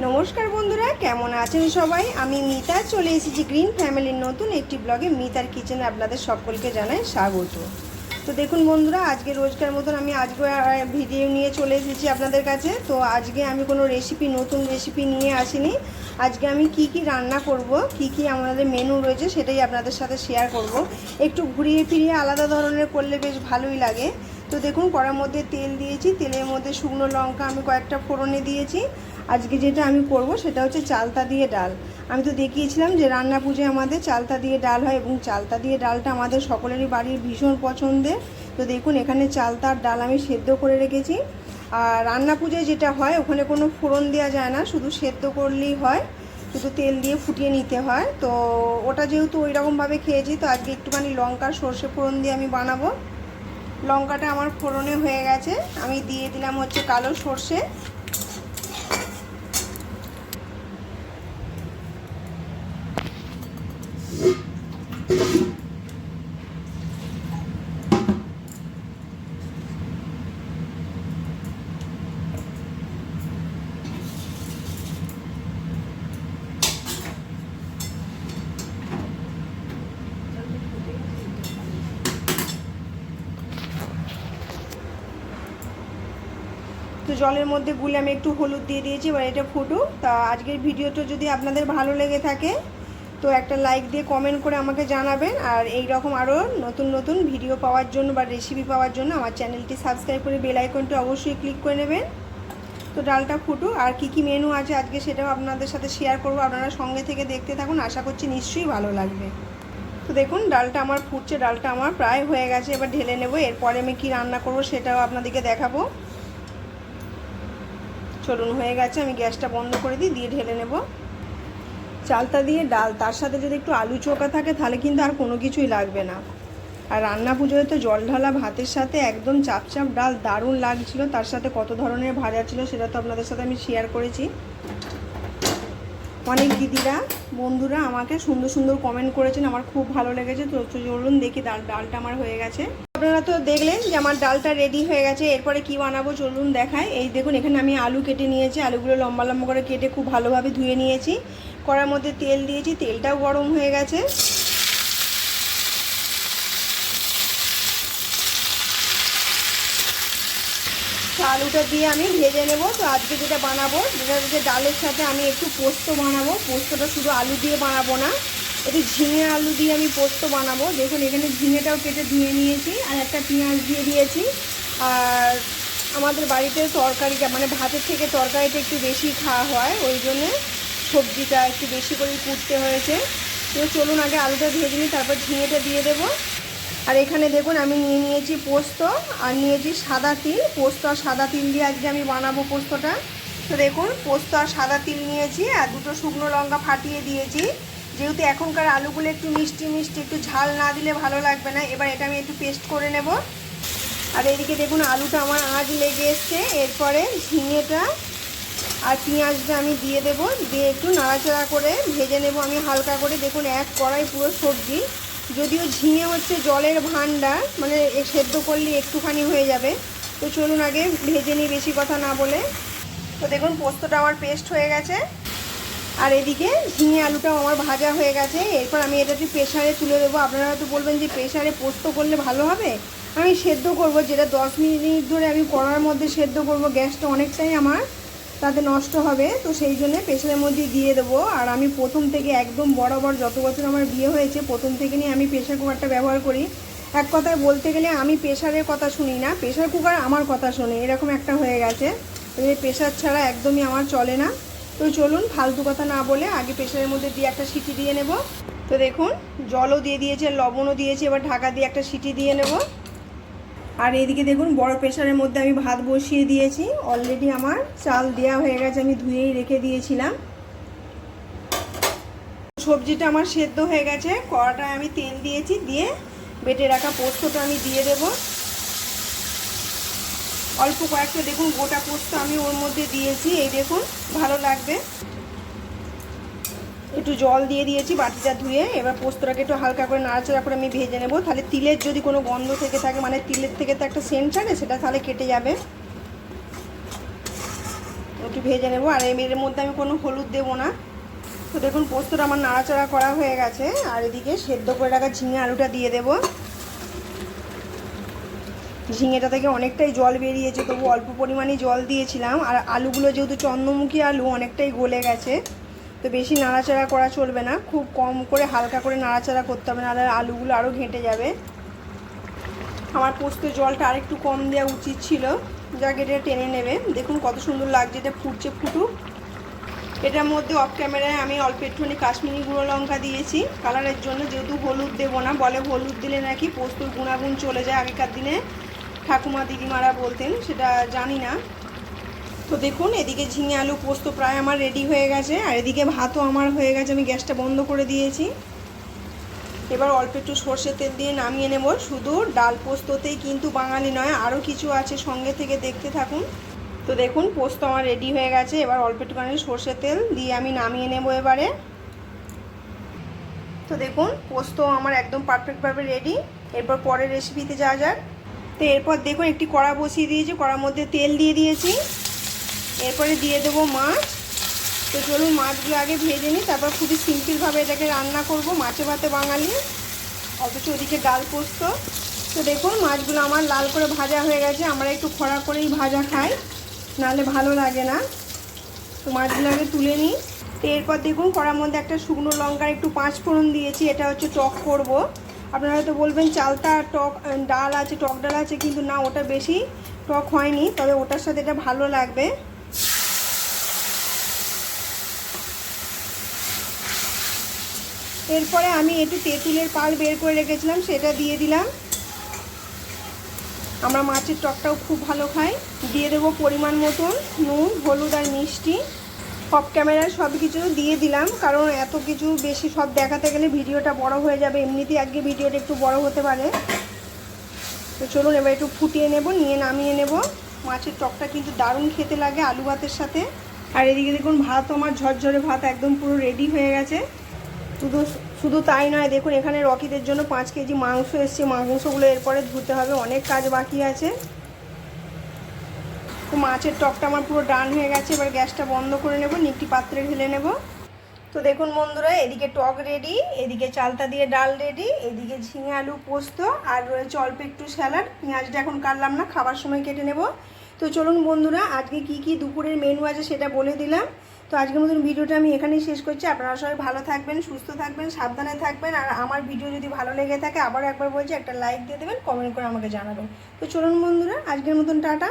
নমস্কার বন্ধুরা, কেমন আছেন সবাই? আমি মিতা, চলে এসেছি গ্রিন ফ্যামিলির নতুন একটি ব্লগে মিতার কিচেনে আপনাদের সকলকে জানাই স্বাগত। তো দেখুন বন্ধুরা, আজকে রোজকার মতন আমি আজকে ভিডিও নিয়ে চলে এসেছি আপনাদের কাছে। তো আজকে আমি কোনো রেসিপি নতুন রেসিপি নিয়ে আসিনি। আজকে আমি কি কি রান্না করব, কি কি আমাদের মেনু রয়েছে সেটাই আপনাদের সাথে শেয়ার করব। একটু ঘুরিয়ে ফিরিয়ে আলাদা ধরনের করলে বেশ ভালোই লাগে। তো দেখুন, কড়ার মধ্যে তেল দিয়েছি। তেলের মধ্যে শুকনো লঙ্কা আমি কয়েকটা ফোড়নে দিয়েছি। আজকে যেটা আমি করব সেটা হচ্ছে চালতা দিয়ে ডাল। আমি তো দেখিয়েছিলাম যে রান্না পুজোয় আমাদের চালতা দিয়ে ডাল হয় এবং চালতা দিয়ে ডালটা আমাদের সকলেরই বাড়ির ভীষণ পছন্দের। তো দেখুন, এখানে চালতার ডাল আমি সেদ্ধ করে রেখেছি। আর রান্না পুজোয় যেটা হয়, ওখানে কোনো ফোড়ন দেওয়া যায় না, শুধু সেদ্ধ করলেই হয়। শুধু তেল দিয়ে ফুটিয়ে নিতে হয়। তো ওটা যেহেতু ওই রকমভাবে খেয়েছি, তো আজকে একটুখানি লঙ্কা সর্ষে ফোড়ন দিয়ে আমি বানাবো। লঙ্কাটা আমার ফোড়নে হয়ে গেছে। আমি দিয়ে দিলাম হচ্ছে কালো সর্ষে। জলের মধ্যে গুলে আমি একটু হলুদ দিয়ে দিয়েছি, এবার এটা ফুটুক। তা আজকের ভিডিওটা যদি আপনাদের ভালো লেগে থাকে, তো একটা লাইক দিয়ে কমেন্ট করে আমাকে জানাবেন। আর এই রকম আরও নতুন নতুন ভিডিও পাওয়ার জন্য বা রেসিপি পাওয়ার জন্য আমার চ্যানেলটি সাবস্ক্রাইব করে বেল আইকনটি অবশ্যই ক্লিক করে নেবেন। তো ডালটা ফুটুক, আর কি কি মেনু আছে আজকে সেটাও আপনাদের সাথে শেয়ার করব। আপনারা সঙ্গে থেকে দেখতে থাকুন, আশা করছি নিশ্চয়ই ভালো লাগবে। তো দেখুন, ডালটা আমার ফুটছে, ডালটা আমার প্রায় হয়ে গেছে, এবার ঢেলে নেব। এরপরে আমি কি রান্না করব সেটাও আপনাদেরকে দেখাবো। চলুন হয়ে গেছে, আমি গ্যাসটা বন্ধ করে দিই, দিয়ে ঢেলে নেব। চালতা দিয়ে ডাল, তার সাথে যদি একটু আলু চোখা থাকে, তাহলে কিন্তু আর কোনো কিছুই লাগবে না। আর রান্না পুজোয় তো জল ঢালা ভাতের সাথে একদম চাপ চাপ ডাল দারুণ লাগছিল, তার সাথে কত ধরনের ভাজা ছিল সেটা তো আপনাদের সাথে আমি শেয়ার করেছি। অনেক দিদিরা, বন্ধুরা আমাকে সুন্দর সুন্দর কমেন্ট করেছেন, আমার খুব ভালো লেগেছে, তো চলুন দেখি, ডাল, ডালটা আমার হয়ে গেছে। আপনারা তো দেখলেন যে আমার ডালটা রেডি হয়ে গেছে, এরপরে কি বানাবো চলুন দেখায় এই দেখুন, এখানে আমি আলু কেটে নিয়েছি, আলুগুলো লম্বা লম্বা করে কেটে খুব ভালোভাবে ধুয়ে নিয়েছি। কড়ার মধ্যে তেল দিয়েছি, তেলটাও গরম হয়ে গেছে। আলুটা দিয়ে আমি ভেজে নেব। তো আজকে যেটা বানাবো যেটা হচ্ছে ডালের সাথে আমি একটু পোস্ত বানাবো। পোস্তটা শুধু আলু দিয়ে বানাবো না। একটু ঝিঙে আলু দিয়ে আমি পোস্ত বানাবো। দেখুন, এখানে ঝিঙেটাও কেটে ধুয়ে নিয়েছি আর একটা পেঁয়াজ দিয়ে দিয়েছি। আর আমাদের বাড়িতে তরকারিটা মানে ভাতের থেকে তরকারিটা একটু বেশি খাওয়া হয়, ওই জন্যে সবজিটা একটু বেশি করে কুটতে হয়েছে। তো চলুন, আগে আলুটা ভেজে নিই তারপর ঝিঙেটা দিয়ে দেবো। আর এখানে দেখুন, আমি নিয়ে নিয়েছি পোস্ত আর নিয়েছি সাদা তিল। পোস্ত আর সাদা তিল দিয়ে আজকে আমি বানাবো পোস্তটা। তো দেখুন, পোস্ত আর সাদা তিল নিয়েছি আর দুটো শুকনো লঙ্কা ফাটিয়ে দিয়েছি। যেহেতু এখনকার আলুগুলো একটু মিষ্টি মিষ্টি, একটু ঝাল না দিলে ভালো লাগবে না। এবার এটা আমি একটু পেস্ট করে নেব। আর এদিকে দেখুন, আলুটা আমার আঁচ লেগে এসছে। এরপরে ঝিঙেটা আর পেঁয়াজটা আমি দিয়ে দেব। দিয়ে একটু নাড়াচাড়া করে ভেজে নেব আমি হালকা করে। দেখুন, এক কড়াই পুরো সবজি। যদিও ঝিঙে হচ্ছে জলের ভান্ডার মানে সেদ্ধ করলে একটুখানি হয়ে যাবে। তো চলুন আগে ভেজে নিই, বেশি কথা না বলে। তো দেখুন, পোস্তটা আমার পেস্ট হয়ে গেছে। আর এদিকে ঝিঙে আলুটাও আমার ভাজা হয়ে গেছে। এরপর আমি এটা একটু প্রেশারে তুলে দেবো। আপনারা হয়তো বলবেন যে প্রেশারে পোস্ত করলে ভালো হবে? আমি সেদ্ধ করব, যেটা দশ মিনিট ধরে আমি কড়ার মধ্যে সেদ্ধ করব। গ্যাসটা অনেকটাই আমার তাতে নষ্ট হবে। তো সেই জন্য প্রেশারের মধ্যে দিয়ে দেবো। আর আমি প্রথম থেকে একদম বরাবর যত বছর আমার বিয়ে হয়েছে, প্রথম থেকে নিয়ে আমি প্রেশার কুকারটা ব্যবহার করি। এক কথায় বলতে গেলে আমি প্রেশারের কথা শুনি না। প্রেশার কুকার আমার কথা শুনি। এরকম একটা হয়ে গেছে। প্রেশার ছাড়া একদমই আমার চলে না। তো চলুন ফালতু কথা না বলে আগে প্রেশারের মধ্যে দিয়ে একটা সিটি দিয়ে নেব। তো দেখুন, জলও দিয়ে দিয়েছে, লবণও দিয়েছে, এবার ঢাকা দিয়ে একটা সিটি দিয়ে নেব। আর এদিকে দেখুন, বড় প্রেশারের মধ্যে আমি ভাত বসিয়ে দিয়েছি। অলরেডি আমার চাল দেওয়া হয়ে গেছে, আমি ধুয়েই রেখে দিয়েছিলাম। সবজিটা আমার সেদ্ধ হয়ে গেছে, কড়াটায় আমি তেল দিয়েছি, দিয়ে বেটে রাখা পোস্তটা আমি দিয়ে দেব। অল্প কয়েকটা দেখুন, গোটা পোস্ত আমি ওর মধ্যে দিয়েছি। এই দেখুন, ভালো লাগবে। একটু জল দিয়ে দিয়েছি বাটিটা ধুয়ে। এবার পোস্তটাকে একটু হালকা করে নাড়াচাড়া করে আমি ভেজে নেব। তাহলে তিলের যদি কোনো গন্ধ থেকে থাকে মানে তিলের থেকে তো একটা সেন্ট ছাড়ে, সেটা তাহলে কেটে যাবে। একটু ভেজে নেব। আর এর মধ্যে আমি কোনো হলুদ দেবো না। তো দেখুন, পোস্তটা আমার নাড়াচাড়া করা হয়ে গেছে। আর এদিকে সেদ্ধ করে রাখা ঝিঙে আলুটা দিয়ে দেবো। ঝিঙেটা থেকে অনেকটাই জল বেরিয়েছে, তবু অল্প পরিমাণে জল দিয়েছিলাম। আর আলুগুলো যেহেতু চন্দ্রমুখী আলু, অনেকটাই গলে গেছে। তো বেশি নাড়াচাড়া করা চলবে না, খুব কম করে হালকা করে নাড়াচাড়া করতে হবে, নাহলে আলুগুলো আরও ঘেঁটে যাবে। আমার পোস্ত জলটা আরেকটু কম দেওয়া উচিত ছিল, যা এটা টেনে নেবে। দেখুন কত সুন্দর লাগছে, এটা ফুটছে, ফুটুক। এটার মধ্যে অফ ক্যামেরায় আমি অল্প একটুখানি কাশ্মীরি গুঁড়ো লঙ্কা দিয়েছি। কালারের জন্য যেহেতু হলুদ দেবো না, বলে হলুদ দিলে নাকি পোস্তর গুণাগুণ চলে যায় আগেকার দিনে। ঠাকুমা দিদিমারা বলতেন, সেটা জানি না। তো দেখুন, এদিকে ঝিঙে আলু পোস্ত প্রায় আমার রেডি হয়ে গেছে, আর এদিকে ভাতও আমার হয়ে গেছে, আমি গ্যাসটা বন্ধ করে দিয়েছি। এবার অল্প একটু সর্ষের তেল দিয়ে নামিয়ে নেব। শুধু ডাল পোস্ততেই কিন্তু বাঙালি নয় আরও কিছু আছে সঙ্গে থেকে দেখতে থাকুন। তো দেখুন, পোস্ত আমার রেডি হয়ে গেছে, এবার অল্প একটুখানি সর্ষের তেল দিয়ে আমি নামিয়ে নেব এবারে। তো দেখুন, পোস্ত আমার একদম পারফেক্টভাবে রেডি এরপর পরের রেসিপিতে যাওয়া যাক। তো এরপর দেখুন, একটি কড়া বসিয়ে দিয়েছি, কড়ার মধ্যে তেল দিয়ে দিয়েছি। এরপরে দিয়ে দেবো মাছ। তো চলুন মাছগুলো আগে ভেজে নিই, তারপর খুবই সিম্পলভাবে এটাকে রান্না করব, মাছে ভাতে বাঙালি, অথচ ওদিকে ডাল পোস্ত। তো দেখুন, মাছগুলো আমার লাল করে ভাজা হয়ে গেছে, আমরা একটু খরা করেই ভাজা খাই, নাহলে ভালো লাগে না। তো মাছগুলো আগে তুলে নিই। তো এরপর দেখুন, কড়ার মধ্যে একটা শুকনো লঙ্কার একটু পাঁচ ফোড়ন দিয়েছি, এটা হচ্ছে টক করব। আপনারা হয়তো বলবেন চালতা, টক ডাল আছে, টক ডাল আছে, কিন্তু না, ওটা বেশি টক হয়নি, তবে ওটার সাথে এটা ভালো লাগবে। এরপরে আমি একটু তেঁতুলের পাল বের করে রেখেছিলাম, সেটা দিয়ে দিলাম। আমরা মাছের টকটাও খুব ভালো খাই। দিয়ে দেবো পরিমাণ মতন নুন, হলুদ আর মিষ্টি। অফ ক্যামেরায় সব কিছু দিয়ে দিলাম, কারণ এত কিছু বেশি সব দেখাতে গেলে ভিডিওটা বড় হয়ে যাবে, এমনিতেই আজকে ভিডিওটা একটু বড় হতে পারে। তো চলুন এবার একটু ফুটিয়ে নেব, নিয়ে নামিয়ে নেব। মাছের টকটা কিন্তু দারুণ খেতে লাগে আলু ভাতের সাথে। আর এদিকে দেখুন, ভাত আমার ঝরঝরে ভাত একদম পুরো রেডি হয়ে গেছে। শুধু শুধু তাই নয়, দেখুন এখানে রকিদের জন্য পাঁচ কেজি মাংস এসছে, মাংসগুলো এরপরে ধুতে হবে, অনেক কাজ বাকি আছে। মাছের টকটা আমার পুরো ডান হয়ে গেছে, এবার গ্যাসটা বন্ধ করে নেব নিকটি পাত্রে ঢেলে নেব। তো দেখুন বন্ধুরা, এদিকে টক রেডি, এদিকে চালতা দিয়ে ডাল রেডি, এদিকে ঝিঙে আলু পোস্ত, আর রয়েছে অল্প একটু স্যালাড। পেঁয়াজটা এখন কাটলাম না, খাবার সময় কেটে নেব। তো চলুন বন্ধুরা, আজকে কি কি দুপুরের মেনু আছে সেটা বলে দিলাম। তো আজকের মতন ভিডিওটা আমি এখানেই শেষ করছি। আপনারা সবাই ভালো থাকবেন, সুস্থ থাকবেন, সাবধানে থাকবেন, আর আমার ভিডিও যদি ভালো লেগে থাকে আবার একবার বলছি, একটা লাইক দিয়ে দেবেন কমেন্ট করে আমাকে জানাবেন। তো চলুন বন্ধুরা, আজকের মতন টাটা।